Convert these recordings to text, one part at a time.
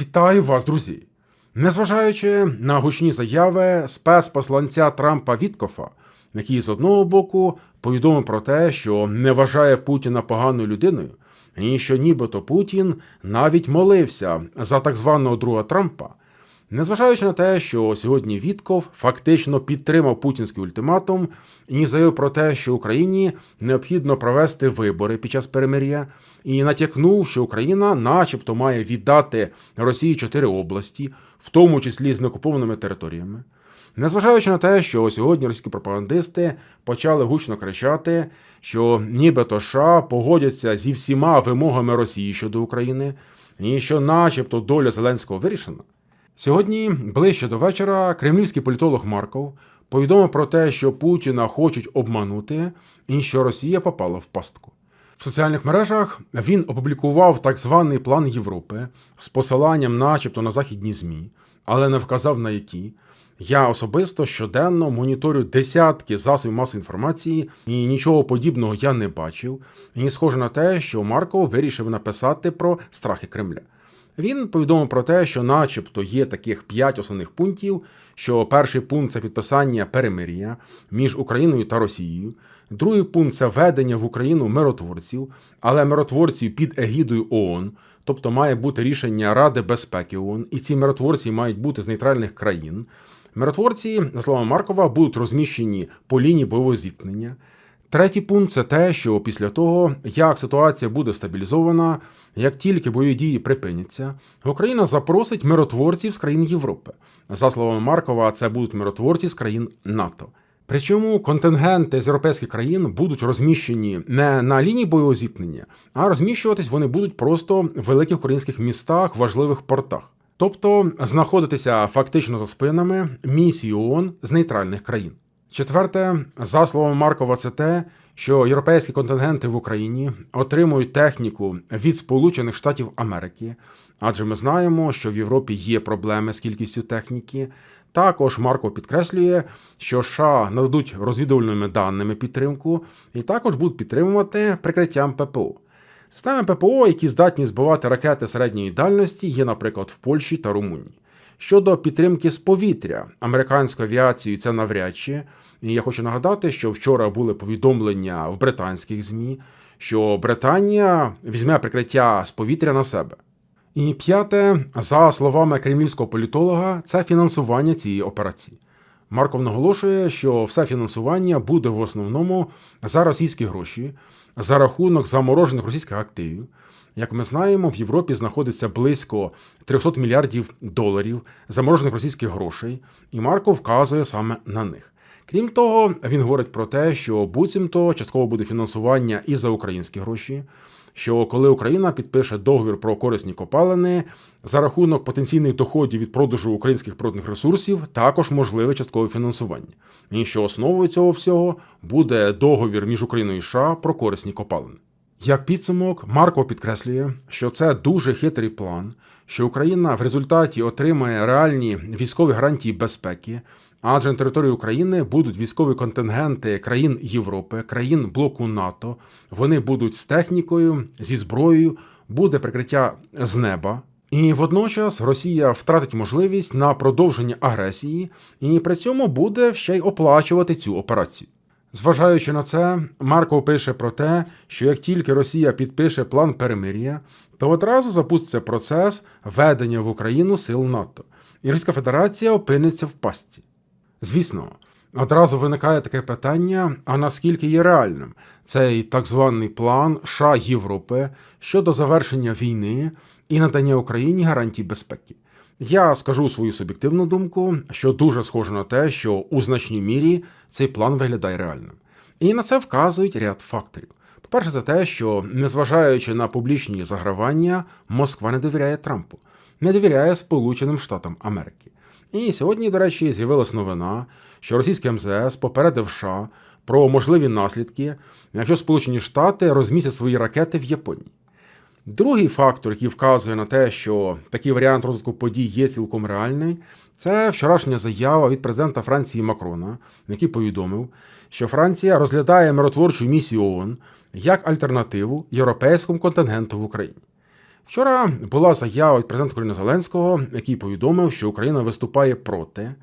Вітаю вас, друзі! Незважаючи на гучні заяви спецпосланця Трампа Віткофа, який з одного боку повідомив про те, що не вважає Путіна поганою людиною, і що нібито Путін навіть молився за так званого друга Трампа, незважаючи на те, що сьогодні Вітков фактично підтримав путінський ультиматум і заявив про те, що Україні необхідно провести вибори під час перемир'я, і натякнув, що Україна, начебто, має віддати Росії чотири області, в тому числі з неокупованими територіями. Незважаючи на те, що сьогодні російські пропагандисти почали гучно кричати, що нібито США погодяться зі всіма вимогами Росії щодо України, і що, начебто, доля Зеленського вирішена. Сьогодні, ближче до вечора, кремлівський політолог Марков повідомив про те, що Путіна хочуть обманути і що Росія попала в пастку. В соціальних мережах він опублікував так званий план Європи з посиланням, начебто, на західні ЗМІ, але не вказав на які. Я особисто щоденно моніторю десятки засобів масової інформації, і нічого подібного я не бачив. І схоже на те, що Марков вирішив написати про страхи Кремля. Він повідомив про те, що, начебто, є таких п'ять основних пунктів. Що перший пункт це підписання перемир'я між Україною та Росією. Другий пункт це введення в Україну миротворців, але миротворців під егідою ООН, тобто має бути рішення Ради безпеки ООН, і ці миротворці мають бути з нейтральних країн. Миротворці, за словами Маркова, будуть розміщені по лінії бойового зіткнення. Третій пункт це те, що після того, як ситуація буде стабілізована, як тільки бойові дії припиняться, Україна запросить миротворців з країн Європи. За словами Маркова, це будуть миротворці з країн НАТО. Причому контингенти з європейських країн будуть розміщені не на лінії бойового зіткнення, а розміщуватись вони будуть просто в великих українських містах, важливих портах. Тобто знаходитися фактично за спинами місії ООН з нейтральних країн. Четверте, за словами Маркова, це те, що європейські контингенти в Україні отримують техніку від Сполучених Штатів Америки, адже ми знаємо, що в Європі є проблеми з кількістю техніки. Також Марков підкреслює, що США нададуть розвідувальними даними підтримку і також будуть підтримувати прикриттям ППО. Системи ППО, які здатні збивати ракети середньої дальності, є, наприклад, в Польщі та Румунії. Щодо підтримки з повітря американською авіацією, це навряд чи. І я хочу нагадати, що вчора були повідомлення в британських ЗМІ, що Британія візьме прикриття з повітря на себе. І п'яте, за словами кремлівського політолога, це фінансування цієї операції. Марков наголошує, що все фінансування буде в основному за російські гроші, за рахунок заморожених російських активів. Як ми знаємо, в Європі знаходиться близько 300 мільярдів доларів заморожених російських грошей, і Марков вказує саме на них. Крім того, він говорить про те, що буцімто частково буде фінансування і за українські гроші. Що коли Україна підпише договір про корисні копалини за рахунок потенційних доходів від продажу українських природних ресурсів, також можливе часткове фінансування, і що основою цього всього буде договір між Україною і США про корисні копалини. Як підсумок, Марко підкреслює, що це дуже хитрий план, що Україна в результаті отримає реальні військові гарантії безпеки, адже на території України будуть військові контингенти країн Європи, країн блоку НАТО. Вони будуть з технікою, зі зброєю, буде прикриття з неба. І водночас Росія втратить можливість на продовження агресії, і при цьому буде ще й оплачувати цю операцію. Зважаючи на це, Марков пише про те, що як тільки Росія підпише план перемир'я, то одразу запуститься процес ведення в Україну сил НАТО, і Російська Федерація опиниться в пастці. Звісно, одразу виникає таке питання: а наскільки є реальним цей так званий план США Європи щодо завершення війни і надання Україні гарантій безпеки? Я скажу свою суб'єктивну думку, що дуже схоже на те, що у значній мірі цей план виглядає реальним. І на це вказують ряд факторів. По-перше, за те, що, незважаючи на публічні загравання, Москва не довіряє Трампу, не довіряє Сполученим Штатам Америки. І сьогодні, до речі, з'явилась новина, що російське МЗС попередив США про можливі наслідки, якщо Сполучені Штати розмістять свої ракети в Японії. Другий фактор, який вказує на те, що такий варіант розвитку подій є цілком реальний, це вчорашня заява від президента Франції Макрона, який повідомив, що Франція розглядає миротворчу місію ООН як альтернативу європейському контингенту в Україні. Вчора була заява від президента України Зеленського, який повідомив, що Україна виступає проти.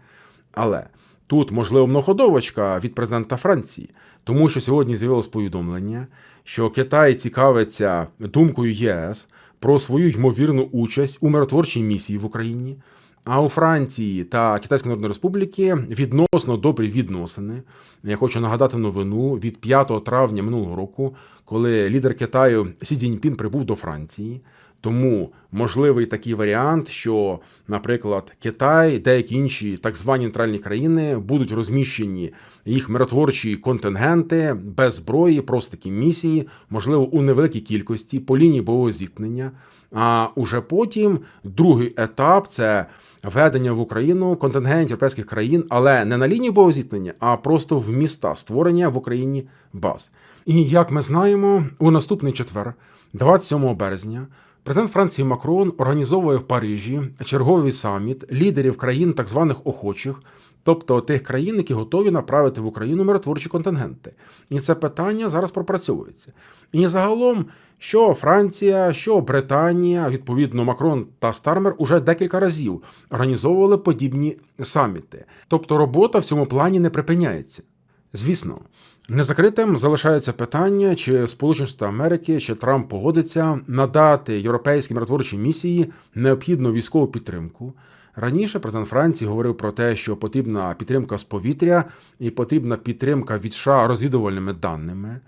Але тут, можливо, многоходовочка від президента Франції, тому що сьогодні з'явилось повідомлення, що Китай цікавиться думкою ЄС про свою ймовірну участь у миротворчій місії в Україні. А у Франції та Китайської Народної Республіки відносно добрі відносини. Я хочу нагадати новину від 5 травня минулого року, коли лідер Китаю Сі Цзіньпін прибув до Франції. Тому можливий такий варіант, що, наприклад, Китай, деякі інші так звані нейтральні країни будуть розміщені їх миротворчі контингенти без зброї, просто такі місії, можливо, у невеликій кількості по лінії бойового зіткнення. А уже потім другий етап це введення в Україну контингентів європейських країн, але не на лінії бойового зіткнення, а просто в міста створення в Україні баз. І як ми знаємо, у наступний четвер, 27 березня. Президент Франції Макрон організовує в Парижі черговий саміт лідерів країн так званих охочих, тобто тих країн, які готові направити в Україну миротворчі контингенти. І це питання зараз пропрацьовується. І загалом, що Франція, що Британія, відповідно, Макрон та Стармер уже декілька разів організовували подібні саміти. Тобто робота в цьому плані не припиняється. Звісно, незакритим залишається питання, чи Сполучені Штати Америки, чи Трамп погодиться надати європейській миротворчій місії необхідну військову підтримку. Раніше президент Франції говорив про те, що потрібна підтримка з повітря і потрібна підтримка від США розвідувальними даними.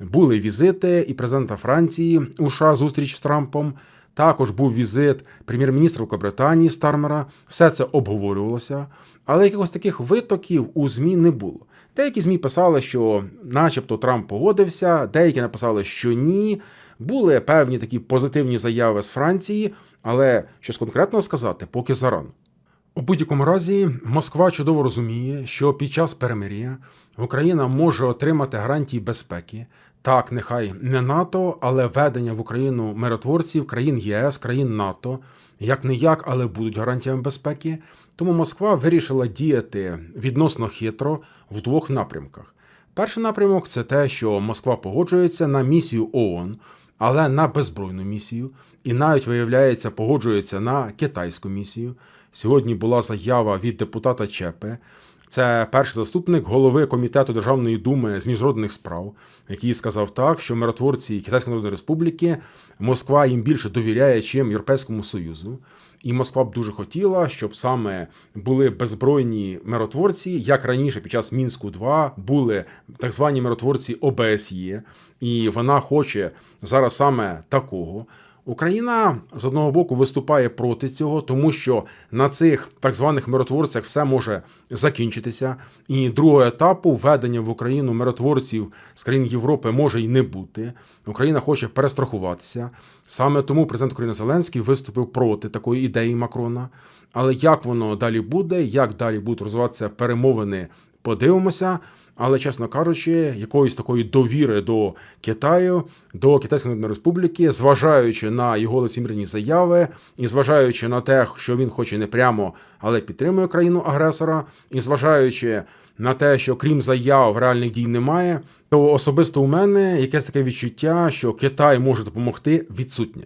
Були візити і президента Франції у США зустріч з Трампом. Також був візит прем'єр-міністра Великобританії Стармера. Все це обговорювалося, але якихось таких витоків у ЗМІ не було. Деякі ЗМІ писали, що, начебто, Трамп погодився, деякі написали, що ні. Були певні такі позитивні заяви з Франції, але щось конкретно сказати поки зарано. У будь-якому разі, Москва чудово розуміє, що під час перемир'я Україна може отримати гарантії безпеки. Так, нехай не НАТО, але введення в Україну миротворців, країн ЄС, країн НАТО, як не як, але будуть гарантіями безпеки. Тому Москва вирішила діяти відносно хитро в двох напрямках. Перший напрямок це те, що Москва погоджується на місію ООН, але на беззбройну місію, і навіть виявляється, погоджується на китайську місію. Сьогодні була заява від депутата Чепе. Це перший заступник голови комітету Державної думи з міжнародних справ, який сказав так, що миротворці Китайської Народної Республіки Москва їм більше довіряє, чим Європейському Союзу. І Москва б дуже хотіла, щоб саме були беззбройні миротворці, як раніше під час мінську 2 були так звані миротворці ОБСЄ, і вона хоче зараз саме такого. Україна з одного боку виступає проти цього, тому що на цих так званих миротворцях все може закінчитися. І другого етапу введення в Україну миротворців з країн Європи може й не бути. Україна хоче перестрахуватися. Саме тому президент України Зеленський виступив проти такої ідеї Макрона. Але як воно далі буде, як далі будуть розвиватися перемовини Подивимося, але, чесно кажучи, якоїсь такої довіри до Китаю, до Китайської Народної Республіки, зважаючи на його лицемірні заяви, і зважаючи на те, що він хоче не прямо, але підтримує країну агресора, і зважаючи на те, що крім заяв реальних дій немає, то особисто у мене якесь таке відчуття, що Китай може допомогти відсутнє.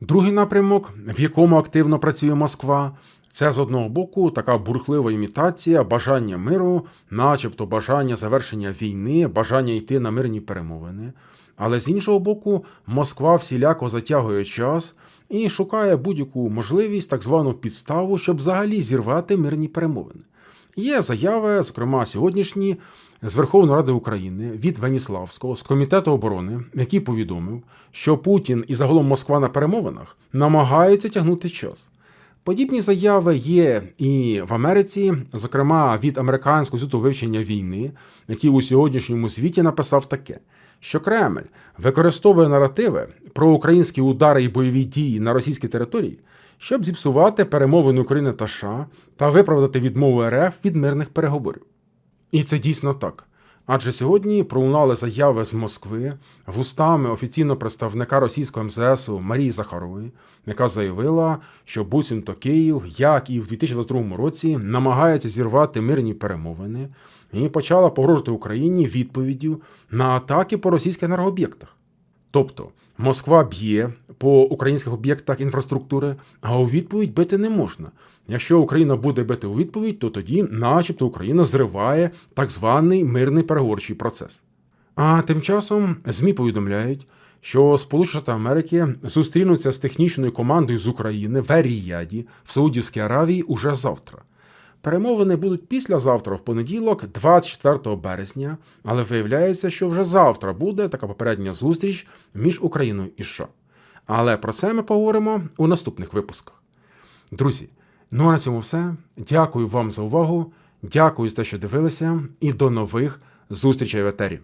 Другий напрямок, в якому активно працює Москва, це з одного боку така бурхлива імітація, бажання миру, начебто бажання завершення війни, бажання йти на мирні перемовини. Але з іншого боку, Москва всіляко затягує час і шукає будь-яку можливість, так звану підставу, щоб взагалі зірвати мирні перемовини. Є заяви, зокрема сьогоднішні, з Верховної Ради України від Веніславського з комітету оборони, який повідомив, що Путін і загалом Москва на перемовинах намагаються тягнути час. Подібні заяви є і в Америці, зокрема від американського інституту вивчення війни, який у сьогоднішньому світі написав таке, що Кремль використовує наративи про українські удари і бойові дії на російській території, щоб зіпсувати перемовини України та США та виправдати відмову РФ від мирних переговорів. І це дійсно так. Адже сьогодні пролунали заяви з Москви вустами офіційного представника російського МЗСу Марії Захарової, яка заявила, що буцімто Київ, як і в 2022 році, намагається зірвати мирні перемовини і почала погрожувати Україні відповіддю на атаки по російських енергооб'єктах. Тобто Москва б'є по українських об'єктах інфраструктури, а у відповідь бити не можна. Якщо Україна буде бити у відповідь, то тоді, начебто, Україна зриває так званий мирний переговорчий процес. А тим часом ЗМІ повідомляють, що Сполучені Штати Америки зустрінуться з технічною командою з України в Еріяді в Саудівській Аравії уже завтра. Перемовини будуть післязавтра, в понеділок, 24 березня, але виявляється, що вже завтра буде така попередня зустріч між Україною і США. Але про це ми поговоримо у наступних випусках. Друзі, ну а на цьому все. Дякую вам за увагу. Дякую за те, що дивилися, і до нових зустрічей в етері.